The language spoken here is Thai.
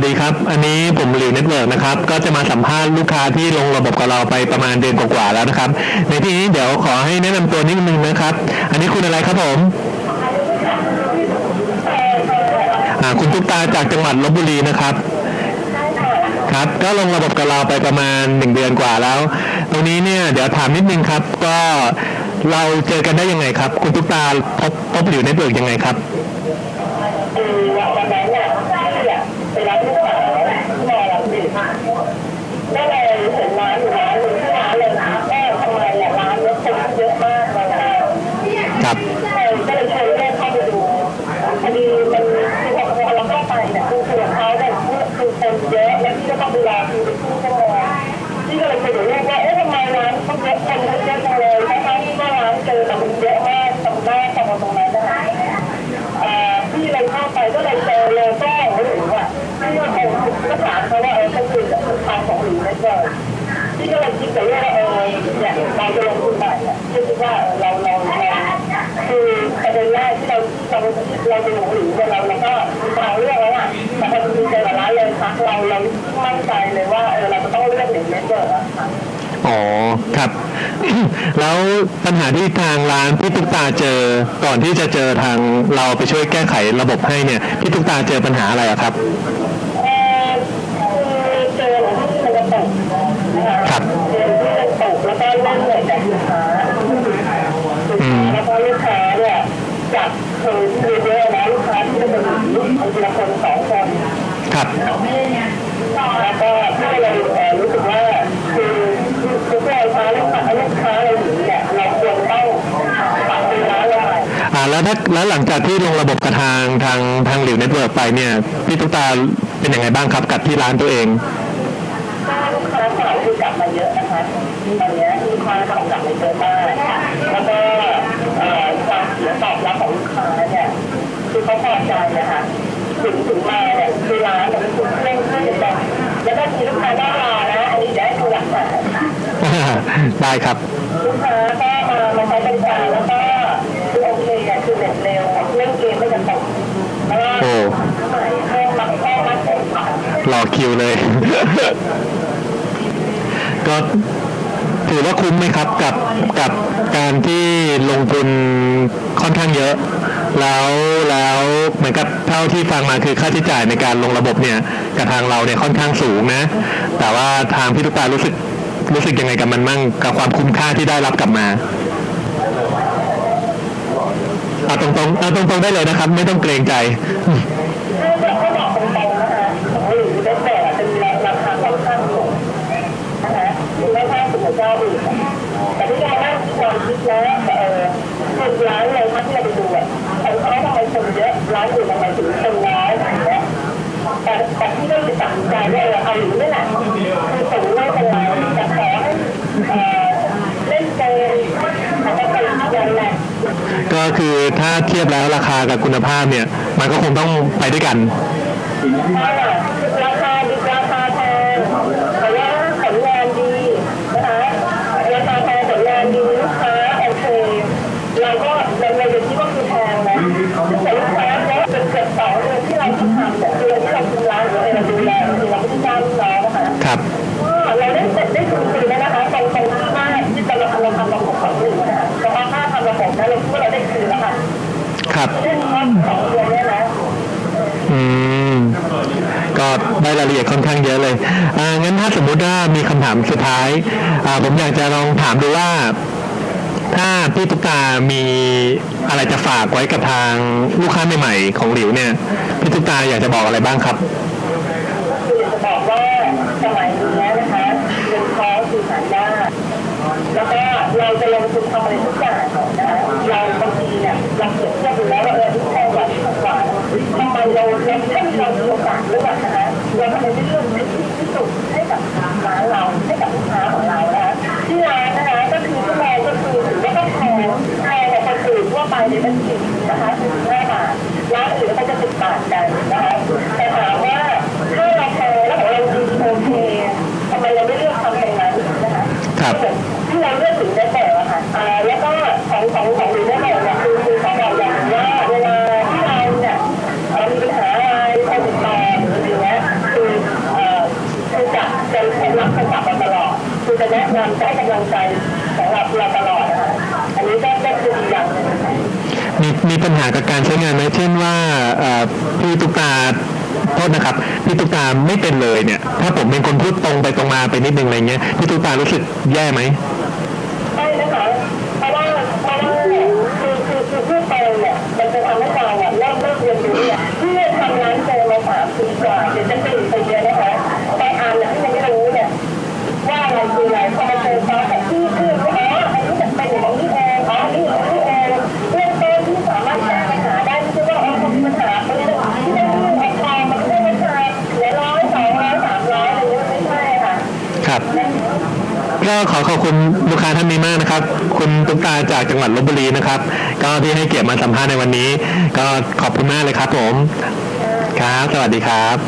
สดีครับ อันนี้ผมหลิวเน็ตเวิร์กนะครับ ก็จะมาสัมภาษณ์ลูกค้าที่ลงระบบกับเราไปประมาณเดือนกว่าๆแล้วนะครับ ในที่นี้เดี๋ยวขอให้แนะนำตัวนิดนึงนะครับ อันนี้คุณอะไรครับผมคุณตุ๊กตาจากจังหวัดลบบุรีนะครับ ครับ ก็ลงระบบกับเราไปประมาณหนึ่งเดือนกว่าแล้ว ตรงนี้เนี่ยเดี๋ยวถามนิดนึงครับ ก็เราเจอกันได้ยังไงครับ คุณตุ๊กตาพบพบหลิวเน็ตเวิร์กยังไงครับ แต่ว่าเออเนี่ยเราจะลงทุนใหม่อะพี่คิดว่าเราเราเราคือประเด็นแรกที่เราเราเราจะหลงหลิวเนี่ยเราเราก็ทาเลือกแล้วอะแต่พอมีเจอกับร้านเลยพักเราเรามั่นใจเลยว่าเออเราจะต้องเลือกหลิวไม่เจออะค่ะอ๋อครับ แล้วปัญหาที่ทางร้านพี่ตุ๊กตาเจอก่อนที่จะเจอทางเราไปช่วยแก้ไขระบบให้เนี่ยพี่ตุ๊กตาเจอปัญหาอะไรครับ เอ่อคือเจอที่มันจะตกนะคะ ครับ เจอที่มันตกแล้วก็เล่นเหนื่อยจากลูกค้าแล้วก็ลูกค้าเนี่ยจากเคยที่เยอะนะลูกค้าที่เป็นคนทีละคนสองคน ครับแล้วก็พี่เลยเอ่อรู้สึกว่าคือคือคือลูกค้าลูกค้าลูกค้าเราอยู่เนี่ยเราควรต้องปรับปรุงร้านเราใหม่อ่าแล้วถ้าแล้วหลังจากที่ลงระบบกับทางทางทางหลิวเน็ตเวิร์กไปเนี่ยพี่ตุ๊กตาเป็นยังไงบ้างครับกับที่ร้านตัวเองถ้าลูกค้าเก่าคือกลับมาเยอะนะคะตอนนี้ลูกค้าเก่ากลับมาเยอะมากแล้วก็เอ่อความเสียงตอบรับของลูกค้าเนี่ยคือเขาพอใจนะคะ ถึงถึงมาเนี่ยคือร้านเนี่ยมันคือเคร่งขึ้นแบบแล้วก็มีลูกค้าหน้าร้านะอันนี้เดี๋ยวให้ดูหลักฐานได้ครับลูกค้าก็มามาใช้บริการแล้วก็คือโอเคอะคือเน็ตเร็วเล่นเกมไม่จำเป็นแล้วก็โอ้ใหม่เพิ่มาแค่มักแค่ผ่านรอคิวเลย ก็ถือว่าคุ้มไหมครับกับกับการที่ลงทุนค่อนข้างเยอะ แล้วแล้วเหมือนกับเท่าที่ฟังมาคือค่าใช้จ่ายในการลงระบบเนี่ยกับทางเราเนี่ยค่อนข้างสูงนะ แต่ว่าทางพี่ตุ๊กตารู้สึกรู้สึกยังไงกับมันมั่งกับความคุ้มค่าที่ได้รับกลับมาเอาตรงๆเอาตรงๆได้เลยนะครับ ไม่ต้องเกรงใจ ร้อยอยู่ในอื่นทำไมถึงคนน้อยอย่างเงี้ยแต่แต่ที่ได้ตัดใจว่าเออเอาหลิวนี่แหละคือสูงไม่เป็นไรแต่ขอให้เออเล่นเกมแต่ก็ไปเดินแหละก็คือถ้าเทียบแล้วราคากับคุณภาพเนี่ย มันก็คงต้องไปด้วยกัน อืม ก็ได้รายละเอียดค่อนข้างเยอะเลย อ่า งั้นถ้าสมมุติว่ามีคำถามสุดท้าย อ่า ผมอยากจะลองถามดูว่า ถ้าพี่ตุ๊กตามีอะไรจะฝากไว้กับทางลูกค้าใหม่ๆของหลิวเนี่ย พี่ตุ๊กตาอยากจะบอกอะไรบ้างครับคืออยากจะบอกว่าสมัยนี้นะคะเงินท้องคือหารยากแล้วก็เราจะลงทุนทำอะไรทุกอย่างนะคะเราบางทีเนี่ยเราเปรียบเทียบดูแล้วว่าเออที่แพงกว่าที่ถูกกว่าทำไม เราเราถ้าเราโอกาสเลือกนะคะเราทำในเรื่องนี้ที่สุดให้กับร้านเราให้กับลูกค้าของเรานะที่ร้านนะคะก็คือที่แมงก็คือถือว่าต้องแพงแพงกว่าคนอื่นทั่วไปในบัญชีนะคะคือห้าบังใจกำงเราตลอดอันนี้ก็ได้คืออย่างมีมีปัญหากับการใช้งานไหมเช่นว่าพี่ตุกตาโทษนะครับพี่ตุกตาไม่เป็นเลยเนี่ย ถ้าผมเป็นคนพูดตรงไปตรงมาไปนิดนึงอะไรเงี้ยพี่ตุกตารู้สึกแย่ไหมไม่นะคะเพราะว่าเพราะว่า ก็ขอขอบคุณลูกค้าท่านนี้มากนะครับ คุณตุ๊กตาจากจังหวัดลบบุรีนะครับ ก็ที่ให้เกียรติมาสัมภาษณ์ในวันนี้ ก็ขอบคุณมากเลยครับผม ครับ สวัสดีครับ